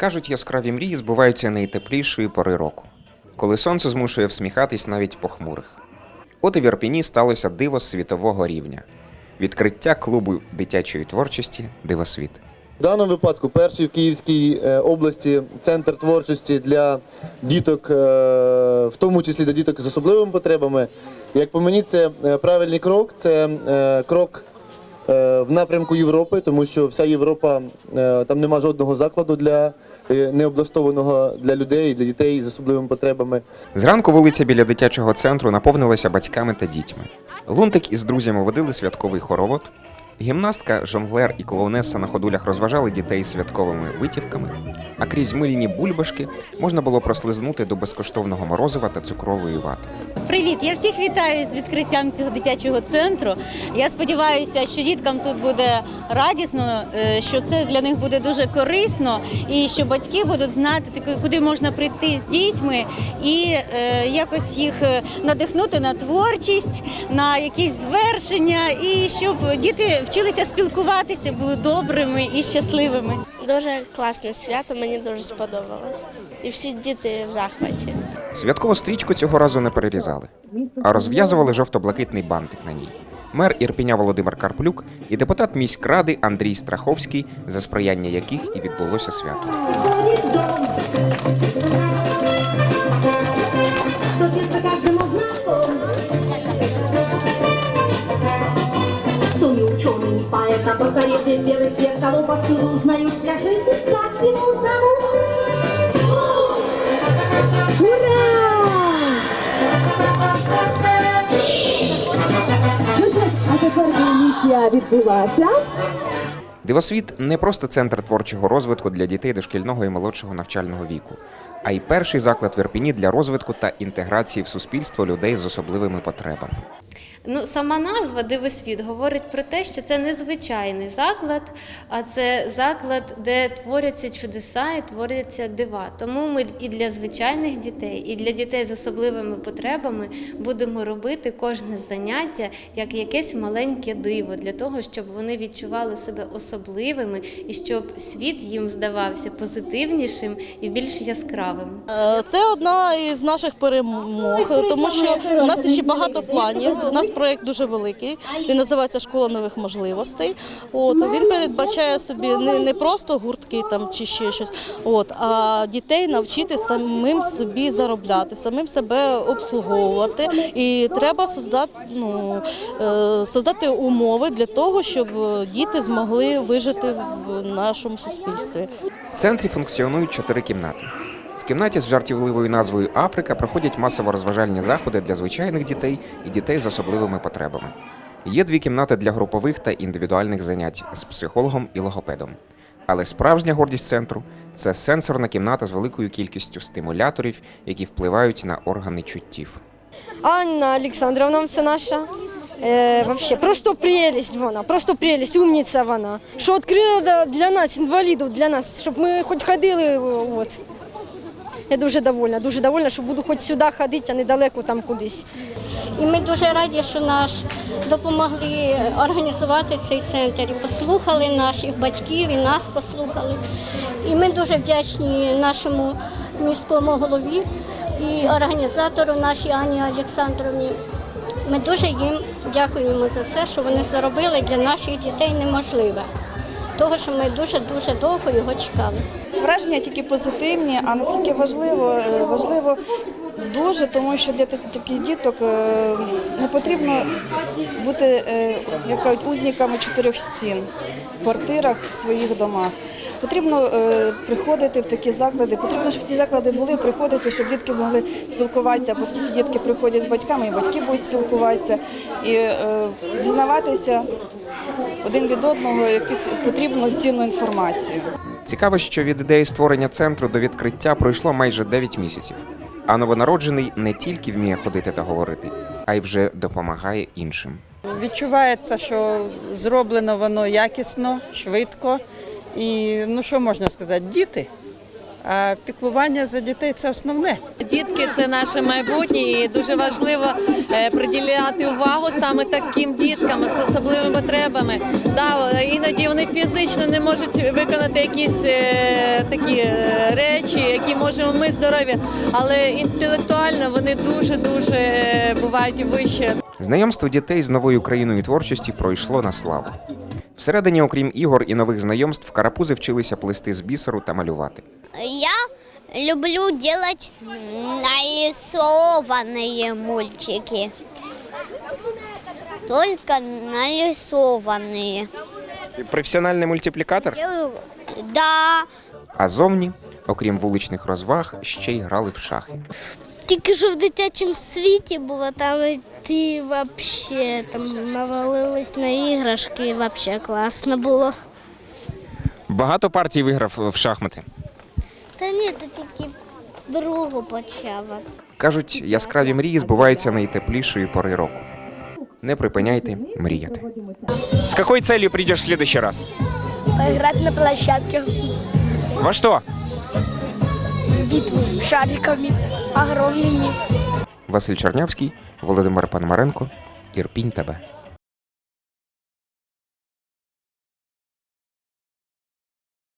Кажуть, яскраві мрії збуваються найтеплішої пори року, коли сонце змушує всміхатись навіть похмурих. От і в Ірпіні сталося диво світового рівня відкриття клубу дитячої творчості Дивосвіт. В даному випадку перший в Київській е, області центр творчості для діток, е, в тому числі для діток з особливими потребами. Як по мені, це е, правильний крок, це крок в напрямку Європи, тому що вся Європа е, там нема жодного закладу для е, необлаштованого для людей, для дітей з особливими потребами. Зранку вулиця біля дитячого центру наповнилася батьками та дітьми. Лунтик із друзями водили святковий хоровод. Гімнастка, жонглер і клоунеса на ходулях розважали дітей святковими витівками, а крізь мильні бульбашки можна було прослизнути до безкоштовного морозива та цукрової вати. Привіт! Я всіх вітаю з відкриттям цього дитячого центру. Я сподіваюся, що діткам тут буде радісно, е, що це для них буде дуже корисно, і що батьки будуть знати, куди можна прийти з дітьми і е, якось їх е, надихнути на творчість, на якісь звершення, і щоб діти вчилися спілкуватися, були добрими і щасливими. Дуже класне свято, мені дуже сподобалось. І всі діти в захваті. Святкову стрічку цього разу не перерізали, а розв'язували жовто-блакитний бантик на ній. Мер Ірпіня Володимир Карплюк і депутат міськради Андрій Страховський, за сприяння яких і відбулося свято. Kariery, białych pierdalów, pasuru, znają strażnicy, klatki mu zamówić. Ну ж, а тепер. Дивосвіт не просто центр творчого розвитку для дітей дошкільного і молодшого навчального віку, а й перший заклад в Ірпіні для розвитку та інтеграції в суспільство людей з особливими потребами. Ну, сама назва Дивосвіт говорить про те, що це незвичайний заклад, а це заклад, де творяться чудеса і творяться дива. Тому ми і для звичайних дітей, і для дітей з особливими потребами будемо робити кожне заняття як якесь маленьке диво для того, щоб вони відчували себе особливими і щоб світ їм здавався позитивнішим і більш яскравим. Е, Це одна із наших перемог, тому що у нас ще багато планів. У нас проєкт дуже великий. Він називається Школа нових можливостей. От він передбачає собі не, не просто гуртки там чи ще щось, от а дітей навчити самим собі заробляти, самим себе обслуговувати. І треба создати, ну, е, создати умови для того, щоб діти змогли вижити в нашому суспільстві. В центрі функціонують чотири кімнати. Кімнаті з жартівливою назвою Африка проходять масово розважальні заходи для звичайних дітей і дітей з особливими потребами. Є дві кімнати для групових та індивідуальних занять з психологом і логопедом. Але справжня гордість центру це сенсорна кімната з великою кількістю стимуляторів, які впливають на органи чуттів. Анна Олександровна, це наша. Е, вообще, просто прелесть вона, просто прелесть, умниця вона. Що відкрила для нас, інвалідів, для нас, щоб ми хоч ходили. От. Я дуже довольна, дуже довольна, що буду хоч сюди ходити, а не далеко там кудись. І ми дуже раді, що наш допомогли організувати цей центр. Послухали наших батьків і нас послухали. І ми дуже вдячні нашому міському голові і організатору нашій Ані Олександровні. Ми дуже їм дякуємо за це, що вони зробили для наших дітей неможливе. Того, що ми дуже-дуже довго його чекали. Враження тільки позитивні, а наскільки важливо, е, важливо дуже, тому що для так- таких діток е, не потрібно бути е, як кажуть, узниками чотирьох стін в квартирах, в своїх домах. Потрібно приходити в такі заклади, потрібно, щоб ці заклади були, приходити, щоб дітки могли спілкуватися, оскільки дітки приходять з батьками, і батьки будуть спілкуватися, і дізнаватися один від одного якусь потрібну цінну інформацію. Цікаво, що від ідеї створення центру до відкриття пройшло майже 9 місяців. А новонароджений не тільки вміє ходити та говорити, а й вже допомагає іншим. Відчувається, що зроблено воно якісно, швидко. І ну що можна сказати, діти. А піклування за дітей це основне. Дітки це наше майбутнє, і дуже важливо е, приділяти увагу саме таким діткам з особливими потребами. Да, іноді вони фізично не можуть виконати якісь е, такі е, речі, які можемо ми здорові, але інтелектуально вони дуже дуже бувають вище. Знайомство дітей з новою країною творчості пройшло на славу. Всередині, окрім ігор і нових знайомств, карапузи вчилися плести з бісеру та малювати. Я люблю делать нарисованные мультики. Только нарисованные. Професіональний мультиплікатор. Да. А зовні, окрім вуличних розваг, ще й грали в шахи. Тільки що в дитячому світі було, там ти вообще там навалились на іграшки, вообще класно було. Багато партій виграв в шахмати. Та ні, ти тільки другу почав. Кажуть, яскраві мрії збуваються найтеплішої пори року. Не припиняйте мріяти. З якою целью прийдеш в следующий раз? Поиграть на площадке Во що? в битву шариками огромными. Василь Чернявський, Володимир Пономаренко, Ірпінь тебе.